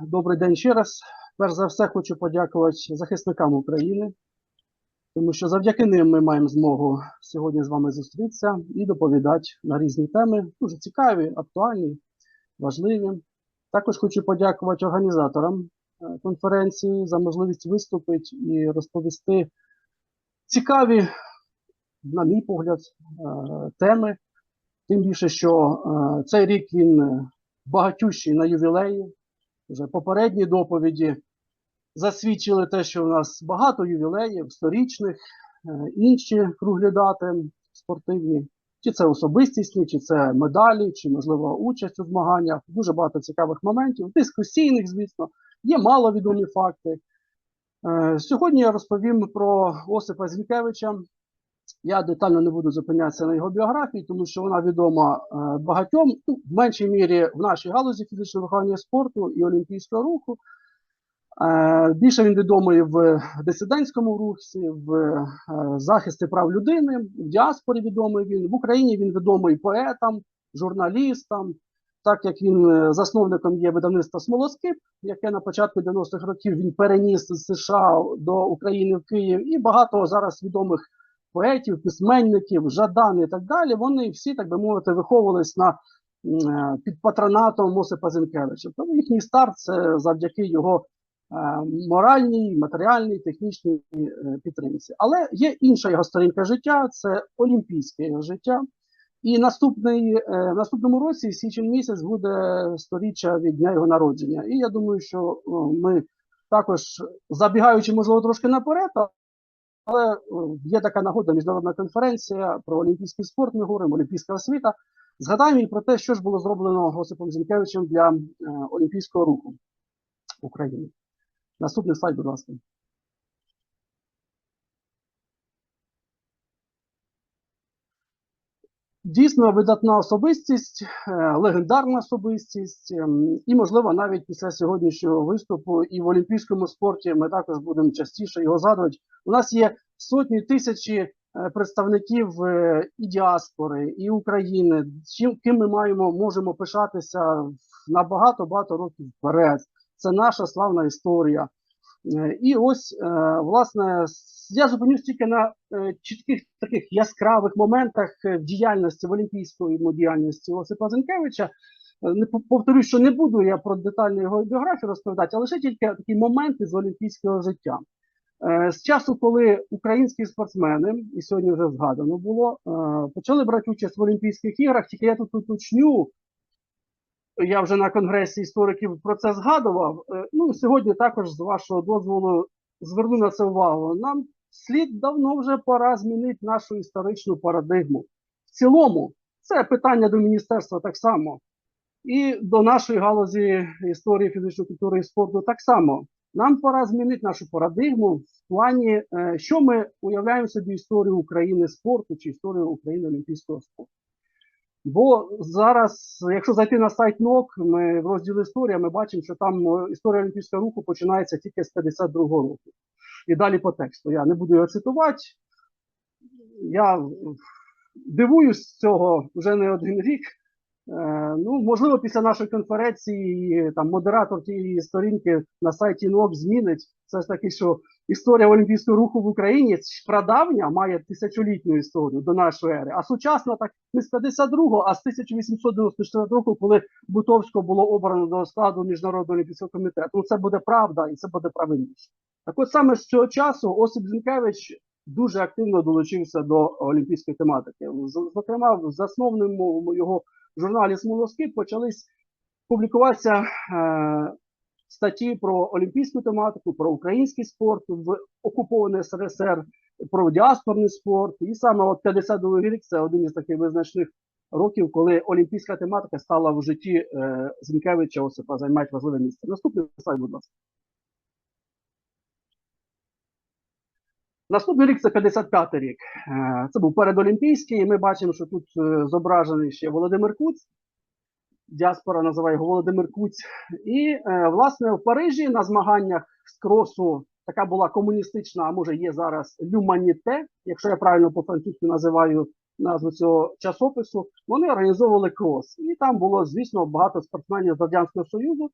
Добрий день ще раз. Перш за все хочу подякувати захисникам України, тому що завдяки ним ми маємо змогу сьогодні з вами зустрітися і доповідати на різні теми, дуже цікаві, актуальні, важливі. Також хочу подякувати організаторам е, конференції за можливість виступити і розповісти цікаві, на мій погляд, е, теми. Тим більше, що е, цей рік він багатющий на ювілеї. Вже попередні доповіді засвідчили те, що в нас багато ювілеїв, сторічних, е, інші круглі дати спортивні, чи це особистісні, чи це медалі, чи, можливо, участь у змаганнях. Дуже багато цікавих моментів, дискусійних, звісно, є маловідомі факти. Е, Сьогодні я розповім про Осипа Зінкевича. Я детально не буду зупинятися на його біографії, тому що вона відома е, багатьом, ну, в меншій мірі в нашій галузі фізичного виховання спорту і олімпійського руху. Е, Більше він відомий в дисидентському русі, в е, захисті прав людини, в діаспорі відомий він. В Україні він відомий поетам, журналістам, так як він засновником є видавництва Смолоскип, яке на початку 90-х років він переніс з США до України в Київ, і багато зараз відомих поетів, письменників, Жадан і так далі. Вони всі, так би мовити, виховувались на е, під патронатом Осипа Зінкевича. Тому їхній старт це завдяки його е, моральній, матеріальній, технічній е, підтримці. Але є інша його сторінка життя, це олімпійське його життя. І наступний, в наступному році, січень місяць, буде сторіччя від дня його народження. І я думаю, що ми також забігаючи, можливо, трошки наперед, але е, є така нагода, міжнародна конференція про олімпійський спорт. Ми говоримо, олімпійська освіта. Згадаємо і про те, що ж було зроблено Госипом Зінкевичем для е, олімпійського руху України. Наступний слайд, будь ласка. Дійсно видатна особистість, е, легендарна особистість, ем, і, можливо, навіть після сьогоднішнього виступу і в олімпійському спорті ми також будемо частіше його згадувати. У нас є сотні тисячі е, представників е, і діаспори, і України, чим ким ми маємо можемо пишатися на багато багато років вперед. Це наша славна історія. Е, І ось, е, власне, я зупинюсь тільки на е, чітких таких яскравих моментах в діяльності, в олімпійської діяльності Осипа Зенкевича. Не пов- повторюю, що не буду я про детальну його біографію розповідати, а лише тільки такі моменти з олімпійського життя. З часу, коли українські спортсмени, і сьогодні вже згадано було, почали брати участь в Олімпійських іграх, тільки я тут уточню, я вже на конгресі істориків про це згадував. Е, Ну, сьогодні також, з вашого дозволу, зверну на це увагу. Нам слід давно вже пора змінити нашу історичну парадигму. В цілому, це питання до міністерства так само. І до нашої галузі історії фізичної культури і спорту так само. Нам пора змінити нашу парадигму в плані, е, що ми уявляємо собі історію України спорту чи історію України олімпійського спорту. Бо зараз, якщо зайти на сайт НОК, ми в розділі історія, ми бачимо, що там е, історія Олімпійського руху починається тільки з 52-го року. І далі по тексту. Я не буду його цитувати. Я дивуюсь цього вже не один рік. Е, ну, можливо, після нашої конференції там модератор тієї сторінки на сайті НОК змінить. Все ж таки, що історія Олімпійського руху в Україні прадавня має тисячолітню історію до нашої ери, а сучасна так не з 52-го, а з 1894 року, коли Бутовського було обрано до складу Міжнародного олімпійського комітету. Ну, це буде правда і це буде правильніше. Так от саме з цього часу Осип Зінкевич дуже активно долучився до олімпійської тематики. Зокрема, в засновному його журналі Смолоскип почались публікуватися е, статті про олімпійську тематику, про український спорт в окупований СРСР, про діаспорний спорт. І саме от 52 рік це один із таких визначних років, коли олімпійська тематика стала в житті е, Зінкевича Осипа займати важливе місце. Наступний слайд, будь ласка. Наступний рік це 55-й рік. Е, Це був передолімпійський, і ми бачимо, що тут е, зображений ще Володимир Куц. Діаспора називає його Володимир Куць. І, е, власне, в Парижі на змаганнях з кросу така була комуністична, а може є зараз Люманіте, якщо я правильно по-французьки називаю назву цього часопису. Вони організовували крос. І там було, звісно, багато спортсменів з Радянського Союзу.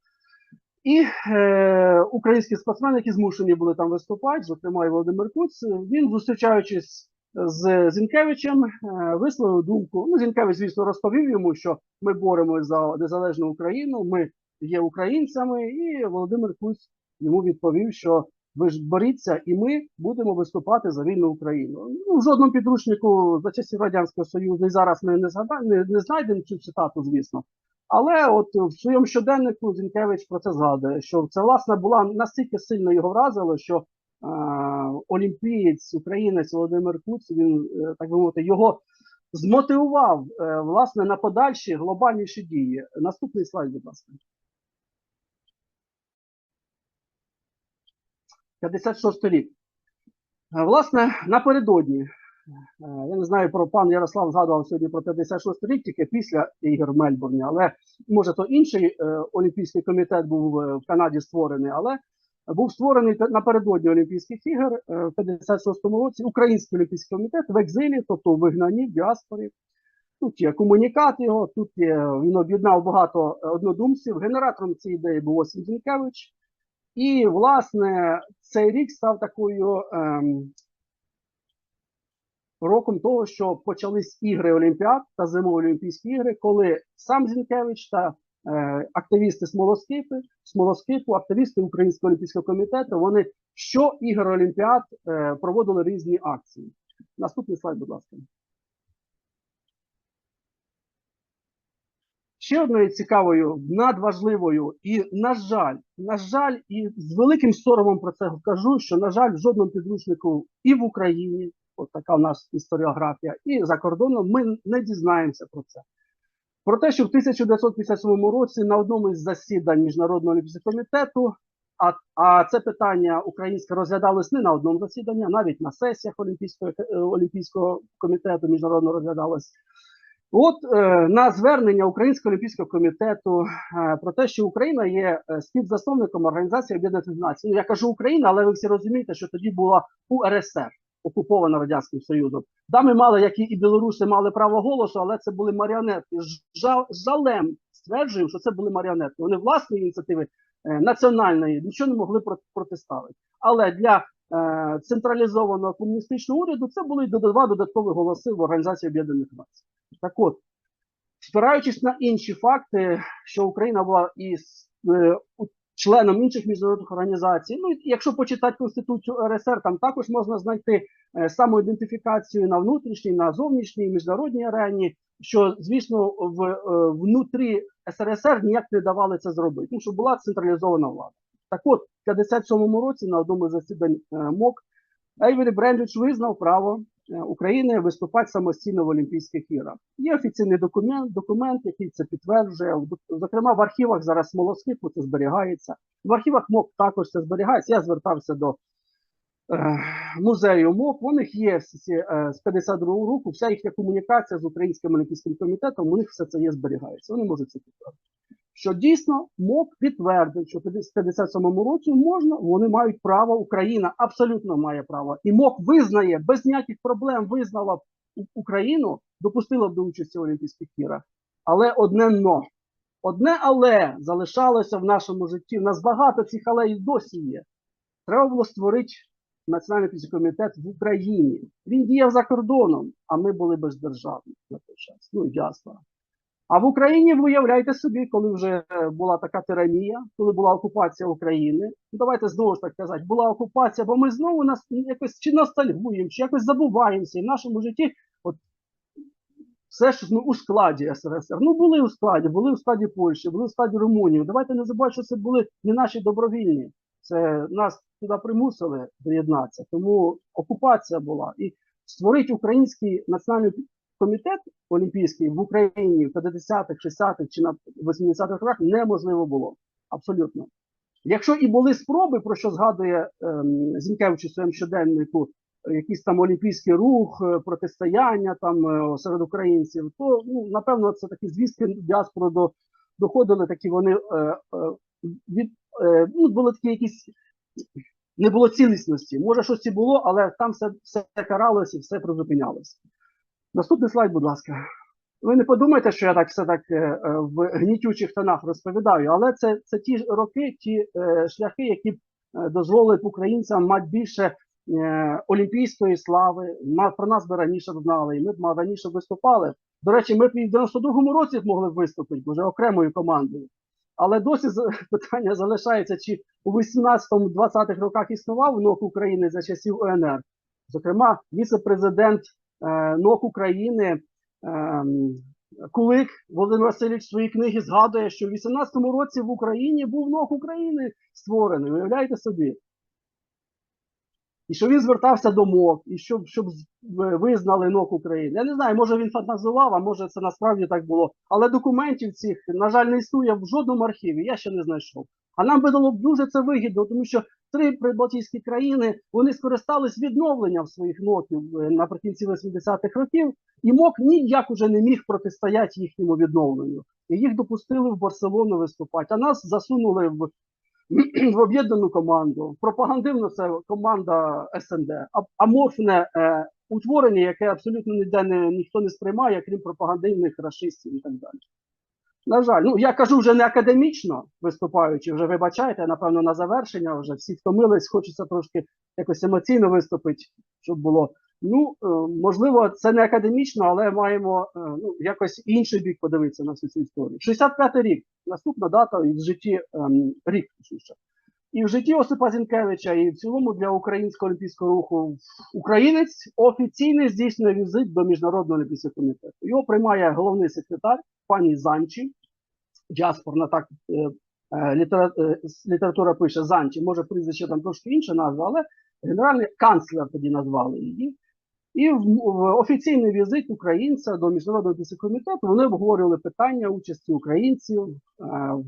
І е, українські спортсмени, які змушені були там виступати, зокрема і Володимир Куц, він, зустрічаючись з Зінкевичем, е, висловив думку. Ну, Зінкевич, звісно, розповів йому, що ми боремося за незалежну Україну, ми є українцями, і Володимир Куц йому відповів, що ви ж боріться, і ми будемо виступати за вільну Україну. Ну, в жодному підручнику за часів Радянського Союзу і зараз ми не згадаємо, не, не знайдемо цю цитату, звісно. Але от в своєму щоденнику Зінкевич про це згадує, що це власне була настільки сильно його вразило, що олімпієць, українець Володимир Куц, він е, так би мовити, його змотивував е, власне на подальші глобальніші дії. Наступний слайд, будь ласка. 56 рік. Е, Власне, напередодні, я не знаю, про пан Ярослав згадував сьогодні про 56 рік, тільки після ігор Мельбурні, але може то інший олімпійський комітет був в Канаді створений, але був створений напередодні Олімпійських ігор е, в 56-му році Український олімпійський комітет в екзилі, тобто в вигнанні, в діаспорі. Тут є комунікат його, тут є, він об'єднав багато е, однодумців. Генератором цієї ідеї був Осім Зінкевич. І, власне, цей рік став такою ем, роком того, що почались ігри Олімпіад та зимові Олімпійські ігри, коли сам Зінкевич та активісти Смолоскипи, Смолоскипу, активісти Українського олімпійського комітету, вони що ігор Олімпіад е, проводили різні акції. Наступний слайд, будь ласка. Ще одною цікавою, надважливою, і, на жаль, на жаль, і з великим соромом про це кажу, що, на жаль, в жодному підручнику і в Україні, от така в нас історіографія, і за кордоном ми не дізнаємося про це. Про те, що в 1957 році на одному із засідань Міжнародного олімпійського комітету, а, а це питання українське розглядалось не на одному засіданні, а навіть на сесіях Олімпійського, е, Олімпійського комітету міжнародного розглядалось. От е, на звернення Українського олімпійського комітету е, про те, що Україна є е, співзасновником Організації Об'єднаних Націй. Ну я кажу Україна, але ви всі розумієте, що тоді була УРСР, окупована Радянським Союзом. Да, ми мали, як і білоруси, мали право голосу, але це були маріонетки. Жал- жалем стверджуємо, що це були маріонетки. Вони власної ініціативи е, національної нічого не могли проти- протиставити. Але для е, централізованого комуністичного уряду це були два додаткові голоси в Організації Об'єднаних Націй. Так от, спираючись на інші факти, що Україна була і е, членом інших міжнародних організацій, ну якщо почитати Конституцію РСР, там також можна знайти е, самоідентифікацію на внутрішній, на зовнішній, міжнародній арені, що, звісно, в е, внутрі СРСР ніяк не давали це зробити, тому що була централізована влада. Так от, в 57-му році на одному з засідань е, МОК Ейвері Брендрич визнав право України виступати самостійно в Олімпійських іграх. Є офіційний документ, документ, який це підтверджує. Зокрема, в архівах зараз Смолоскипу це зберігається. В архівах МОК також це зберігається. Я звертався до е, музею МОК. У них є е, з 52-го року, вся їхня комунікація з Українським олімпійським комітетом. У них все це є зберігається. Вони можуть це підтвердити. Що дійсно МОК підтвердив, що в 57-му році можна, вони мають право, Україна абсолютно має право. І МОК визнає без ніяких проблем визнала Україну, допустила б до участі в Олімпійських іграх. Але одне но. Одне але залишалося в нашому житті. У нас багато цих але і досі є. Треба було створити Національний комітет в Україні. Він діяв за кордоном, а ми були бездержавні на той час. Ну, діаспора. А в Україні ви уявляєте собі, коли вже була така тиранія, коли була окупація України. Ну давайте знову ж так казати, була окупація, бо ми знову нас якось чи ностальгуємо, чи якось забуваємося. І в нашому житті, от все ж ми у складі СРСР. Ну були у складі, були у складі Польщі, були у складі Румунії. Давайте не забувати, що це були не наші добровільні. Це нас туди примусили доєднатися. Тому окупація була. І створити український національний комітет олімпійський в Україні в 50-х, 60-х чи на 80-х роках неможливо було. Абсолютно. Якщо і були спроби, про що згадує ем, Зінкевич у своєму щоденнику, якийсь там олімпійський рух, е, протистояння там е, серед українців, то ну, напевно це такі звістки діаспори до, доходили, такі вони е, е, від ну, були такі якісь. Не було цілісності. Може, щось і було, але там все, все каралося і все призупинялося. Наступний слайд, будь ласка. Ви не подумайте, що я так все так е, е, в гнітючих тонах розповідаю, але це, це ті роки, ті е, шляхи, які е, дозволили б українцям мати більше е, олімпійської слави. Про нас би раніше знали, і ми б раніше виступали. До речі, ми б і в 92-му році могли б виступити вже окремою командою. Але досі питання залишається, чи у 18-20-х роках існував НОК України за часів УНР. Зокрема, віце-президент е, НОК України е, Кулик Володимир Васильович в своїй книгі згадує, що в 18-му році в Україні був НОК України створений. Уявляєте собі? І що він звертався до МОК, і щоб, щоб визнали НОК України. Я не знаю, може він фантазував, а може це насправді так було. Але документів цих, на жаль, не існує в жодному архіві. Я ще не знайшов. А нам би було б дуже це вигідно, тому що три прибалтійські країни вони скористались відновленням своїх ноків е, наприкінці 80-х років, і МОК ніяк уже не міг протистояти їхньому відновленню. І їх допустили в Барселону виступати, а нас засунули в в об'єднану команду. Пропагандивно це команда СНД, аморфне е, утворення, яке абсолютно ніде не, ніхто не сприймає, крім пропагандивних расистів і так далі. На жаль, ну я кажу вже не академічно виступаючи, вже вибачайте, напевно, на завершення вже всі втомились, хочеться трошки якось емоційно виступити, щоб було. Ну, е, можливо, це не академічно, але маємо е, ну, якось інший бік подивитися на всю цю історію. 65-й рік, наступна дата і в житті ем, рік, точніше. І в житті Осипа Зінкевича, і в цілому для українського олімпійського руху українець офіційно здійснює візит до Міжнародного олімпійського комітету. Його приймає головний секретар пані Занчі, діаспорна так е, літера, література пише Занчі, може прізвище там трошки інша назва, але генеральний канцлер тоді назвали її. І в, в офіційний візит українця до міжнародного комітету вони обговорювали питання участі українців. Е,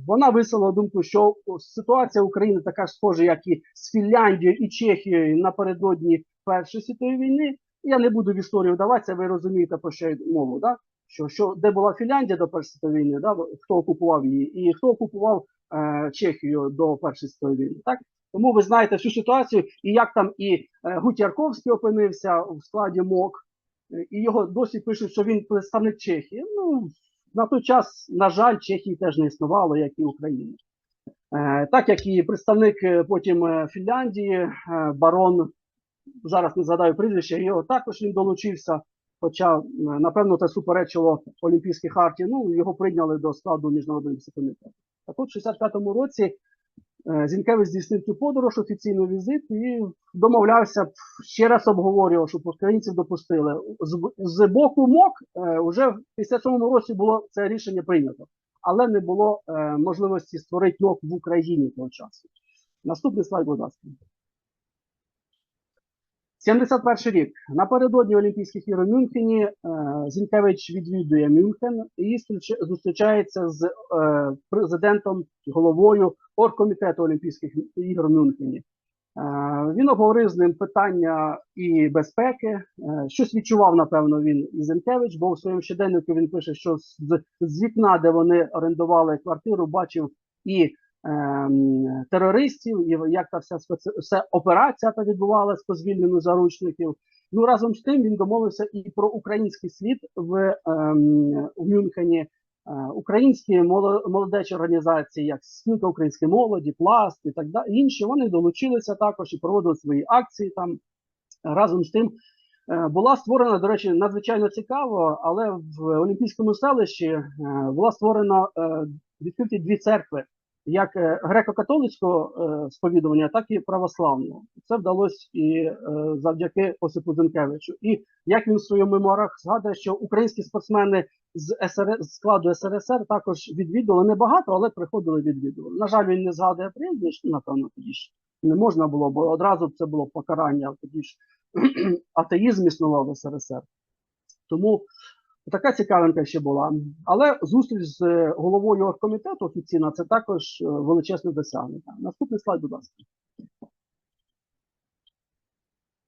Вона висловила думку, що ситуація України така ж схожа, як і з Фінляндією і Чехією напередодні Першої світової війни. Я не буду в історію вдаватися, ви розумієте, про що мову, да? що, що де була Фінляндія до Першої світової війни, да? хто окупував її, і хто окупував е, Чехію до Першої світової війни. Так? Тому ви знаєте всю ситуацію, і як там і е, Гутярковський опинився в складі МОК, е, і його досі пишуть, що він представник Чехії. Ну, на той час, на жаль, Чехії теж не існувало, як і України. Е, так як і представник потім Фінляндії, барон, зараз не згадаю прізвище, його також він долучився. Хоча, напевно, це суперечило Олімпійській харті, ну його прийняли до складу міжнародного комітету. Так от, в 65-му році Зінкевич здійснив цю подорож, офіційний візит і домовлявся, ще раз обговорював, щоб українців допустили. З, боку МОК е, вже в 57-му році було це рішення прийнято, але не було е, можливості створити МОК в Україні того часу. Наступний слайд, будь ласка. 71 рік. Напередодні Олімпійських ігор у Мюнхені е, Зінкевич відвідує Мюнхен і зустріч- зустрічається з е, президентом, головою оргкомітету Олімпійських ігор у Мюнхені. Е, він обговорив з ним питання і безпеки. Е, щось відчував, напевно, він і Зінкевич, бо у своєму щоденнику він пише, що з, вікна, де вони орендували квартиру, бачив і терористів, і як та вся вся операція та відбувалася по звільненню заручників. Ну разом з тим він домовився і про український слід в, ем, в Мюнхені. Е, Українські моло- молодечі організації, як Спілка української молоді, пласт і так далі, інші вони долучилися також і проводили свої акції там. Разом з тим е, була створена, до речі, надзвичайно цікаво, але в Олімпійському селищі е, була створена відкриті дві церкви, як е, греко-католицького е, сповідування, так і православного. Це вдалося і е, завдяки Осипу Зенкевичу. І як він в своїх мемуарах згадує, що українські спортсмени з СР складу СРСР також відвідували небагато, але приходили відвідували. На жаль, він не згадує прізвищ, напевно, тоді ж не можна було, бо одразу це було покарання. Тоді ж атеїзм існував в СРСР. Тому така цікавинка ще була. Але зустріч з е, головою оргкомітету офіційна це також е, величезне досягнення. Наступний слайд, будь ласка.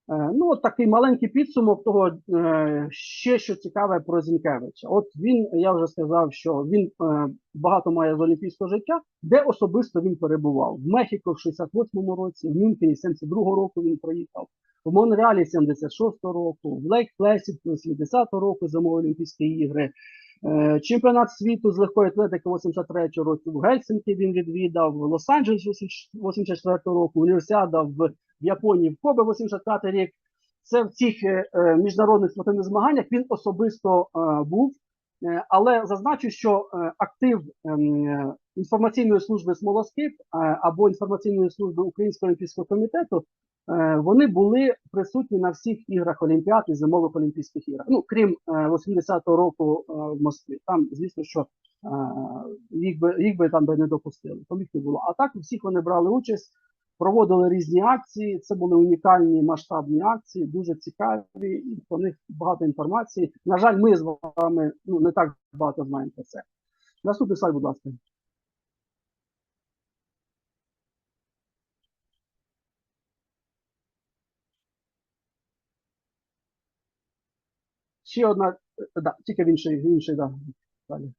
Е, Ну, от такий маленький підсумок того, е, ще що цікаве про Зінкевича. От він, я вже сказав, що він е, багато має з олімпійського життя, де особисто він перебував. В Мехіко в 68-му році, в Мюнхені 72-го року він проїхав, в Монреалі 76-го року, в Лейк Плесід 80-го року зимові Олімпійські ігри. Чемпіонат світу з легкої атлетики 83 року в Гельсінкі він відвідав, в Лос-Анджелес 84 року, універсіада в Японії в Кобе 85 рік. Це в цих е, е, міжнародних спортивних змаганнях він особисто е, був. Але зазначу, що актив ем, інформаційної служби Смолоскип або інформаційної служби Українського олімпійського комітету вони були присутні на всіх іграх Олімпіад і зимових Олімпійських іграх. Ну крім е, 80-го року в Москві. Там, звісно, що їх би їх би там би не допустили. Там їх не було. А так всіх вони брали участь, проводили різні акції. Це були унікальні масштабні акції, дуже цікаві, і про них багато інформації. На жаль, ми з вами ну не так багато знаємо про це. Наступний слайд, будь ласка. Ще одна, да, тільки в інший, в інший, да, далі.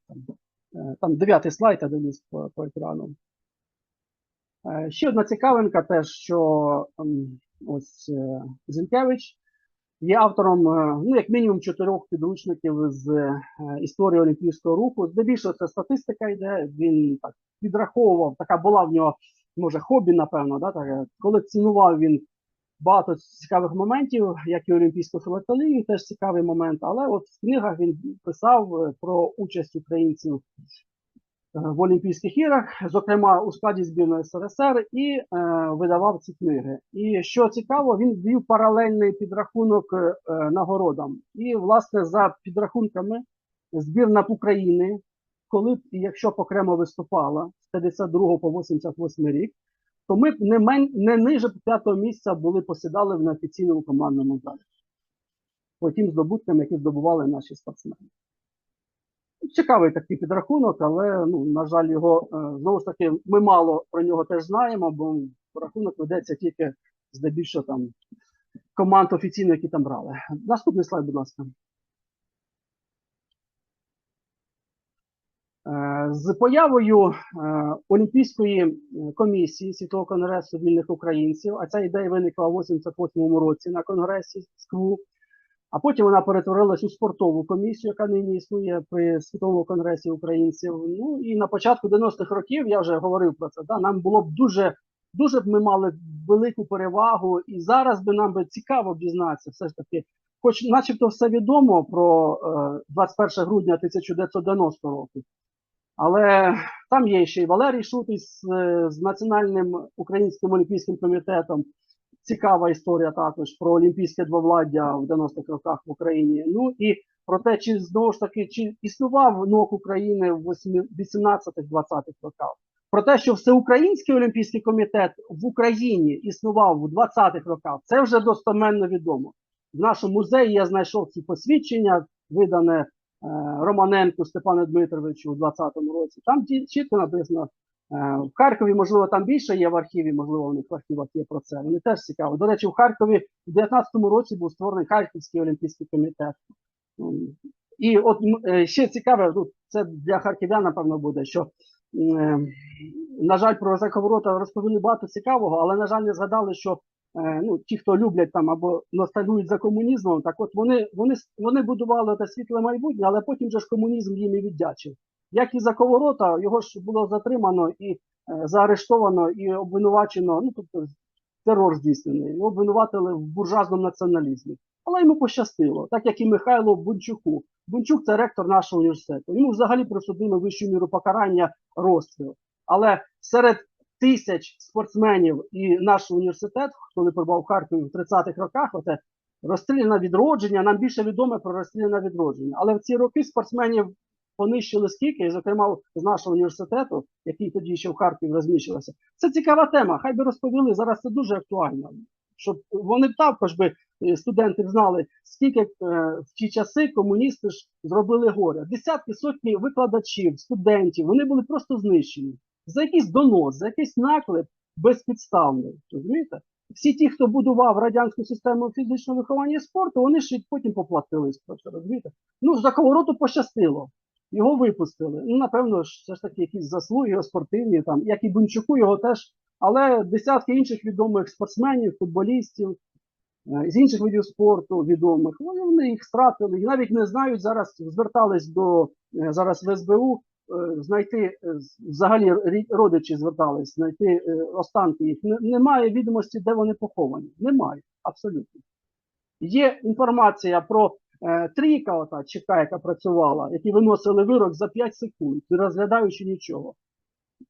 Там, е, дев'ятий слайд, я дивлюсь по, по екрану. Е, Ще одна цікавинка, те, що ось е, Зінкевич є автором, е, ну, як мінімум, чотирьох підручників з історії Олімпійського руху. Здебільшого це статистика йде. Він так підраховував, така була в нього, може, хобі, напевно, да, таке. колекціонував він багато цікавих моментів, як і Олімпійську філателію, теж цікавий момент. Але от в книгах він писав про участь українців в Олімпійських іграх, зокрема у складі збірної СРСР, і е, видавав ці книги. І що цікаво, він ввів паралельний підрахунок е, нагородам. І, власне, за підрахунками збірна України, коли б і якщо б окремо виступала з 52 по 88 рік, то ми б не, мен, не ниже п'ятого місця були посідали в неофіційному командному залі. По тим здобуткам, які здобували наші спортсмени. Цікавий такий підрахунок, але ну, на жаль, його е, знову ж таки ми мало про нього теж знаємо, бо рахунок ведеться тільки здебільшого там команд офіційно, які там брали. Наступний слайд, будь ласка. Е, З появою е, Олімпійської комісії Світового конгресу вільних українців, а ця ідея виникла в 88-му році на конгресі СКВУ, а потім вона перетворилась у спортову комісію, яка нині існує при Світовому конгресі українців. Ну і на початку 90-х років я вже говорив про це. Да, нам було б дуже, дуже б ми мали велику перевагу, і зараз би нам би цікаво дізнатися, все ж таки, хоч, начебто, все відомо про е, 21 грудня 1990 року. Але там є ще й Валерій Шутий з, е, з Національним українським олімпійським комітетом. Цікава історія також про олімпійське двовладдя в 90-х роках в Україні. Ну і про те, чи знову ж таки чи існував НОК України в 18-20-х роках. Про те, що Всеукраїнський олімпійський комітет в Україні існував у 20-х роках, це вже достоменно відомо. В нашому музеї я знайшов ці посвідчення, видане е, Романенку Степану Дмитровичу у 20-му році. Там чітко написано. Е, В Харкові, можливо, там більше є в архіві, можливо, у них в архівах є про це. Вони теж цікаво. До речі, в Харкові в 19-му році був створений Харківський олімпійський комітет. І от е, ще цікаве, ну, це для харків'ян, напевно, буде, що, е, на жаль, про Заковорота розповіли багато цікавого, але, на жаль, не згадали, що ну, ті, хто люблять там або ностальгують за комунізмом, так от вони, вони, вони будували те світле майбутнє, але потім же ж комунізм їм і віддячив. Як і за Коворота, його ж було затримано і е, заарештовано і обвинувачено, ну тобто терор здійснений, його обвинуватили в буржуазному націоналізмі. Але йому пощастило, так як і Михайло Бунчуку. Бунчук це ректор нашого університету. Йому взагалі присудили вищу міру покарання розстріл. Але серед тисяч спортсменів і наш університет, коли перебував в Харкові в 30-х роках, оце розстріляне відродження, нам більше відомо про розстріляне відродження. Але в ці роки спортсменів понищили скільки, зокрема, з нашого університету, який тоді ще в Харкові розміщувався. Це цікава тема. Хай би розповіли. Зараз це дуже актуально. Щоб вони також би е, студенти знали, скільки е, в ті часи комуністи ж зробили горя. Десятки, сотні викладачів, студентів, вони були просто знищені за якийсь донос, за якийсь наклеп безпідставний. Розумієте? Всі ті, хто будував радянську систему фізичного виховання і спорту, вони ж потім поплатились про це, розумієте? Ну, за Ковороту пощастило. Його випустили. Ну, напевно, все ж таки якісь заслуги спортивні, там, як і Бунчуку, його теж. Але десятки інших відомих спортсменів, футболістів, е, з інших видів спорту відомих. Вони, вони їх втратили і навіть не знають зараз. Звертались до е, зараз в СБУ. е, Знайти взагалі родичі звертались, знайти останки їх. Немає відомості, де вони поховані. Немає, абсолютно. Є інформація про трійка, ота ЧК, яка працювала, які виносили вирок за 5 секунд, не розглядаючи нічого.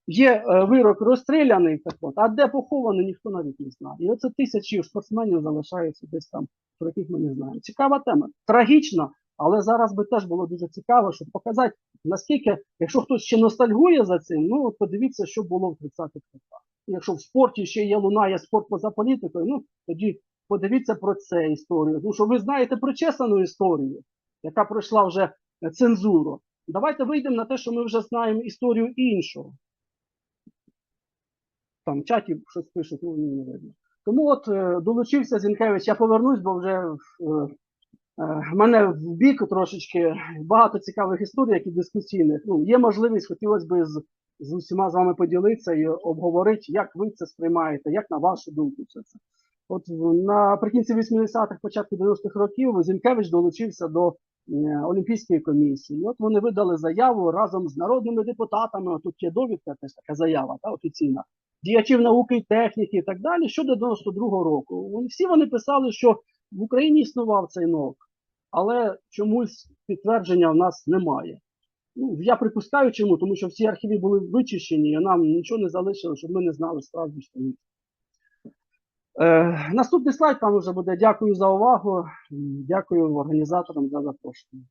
Є е, вирок розстріляний, так от, а де похований, ніхто навіть не знає. І оце тисячі спортсменів залишаються десь там, про яких ми не знаємо. Цікава тема. Трагічна, але зараз би теж було дуже цікаво, щоб показати, наскільки, якщо хтось ще ностальгує за цим, ну от подивіться, що було в 30-х роках. Якщо в спорті ще є лунає спорт поза політикою, ну тоді подивіться про це історію. Тому що ви знаєте причесану історію, яка пройшла вже е, цензуру. Давайте вийдемо на те, що ми вже знаємо історію іншого. Там в чаті щось пишуть, ну мені не видно. Тому от е, долучився Зінкевич, я повернусь, бо вже е, е, мене в бік трошечки багато цікавих історій, як і дискусійних. Ну, є можливість, хотілося б з, з усіма з вами поділитися і обговорити, як ви це сприймаєте, як на вашу думку все це. От наприкінці 80-х, початку 90-х років Зінкевич долучився до е, Олімпійської комісії. От вони видали заяву разом з народними депутатами. Тут є довідка, теж така заява та, офіційна, діячів науки техніки і так далі. Щодо 92-го року. Всі вони писали, що в Україні існував цей НОК, але чомусь підтвердження в нас немає. Ну, я припускаю чому, тому що всі архіви були вичищені, і нам нічого не залишило, щоб ми не знали справді, що. Е, наступний слайд там вже буде. Дякую за увагу. Дякую організаторам за запрошення.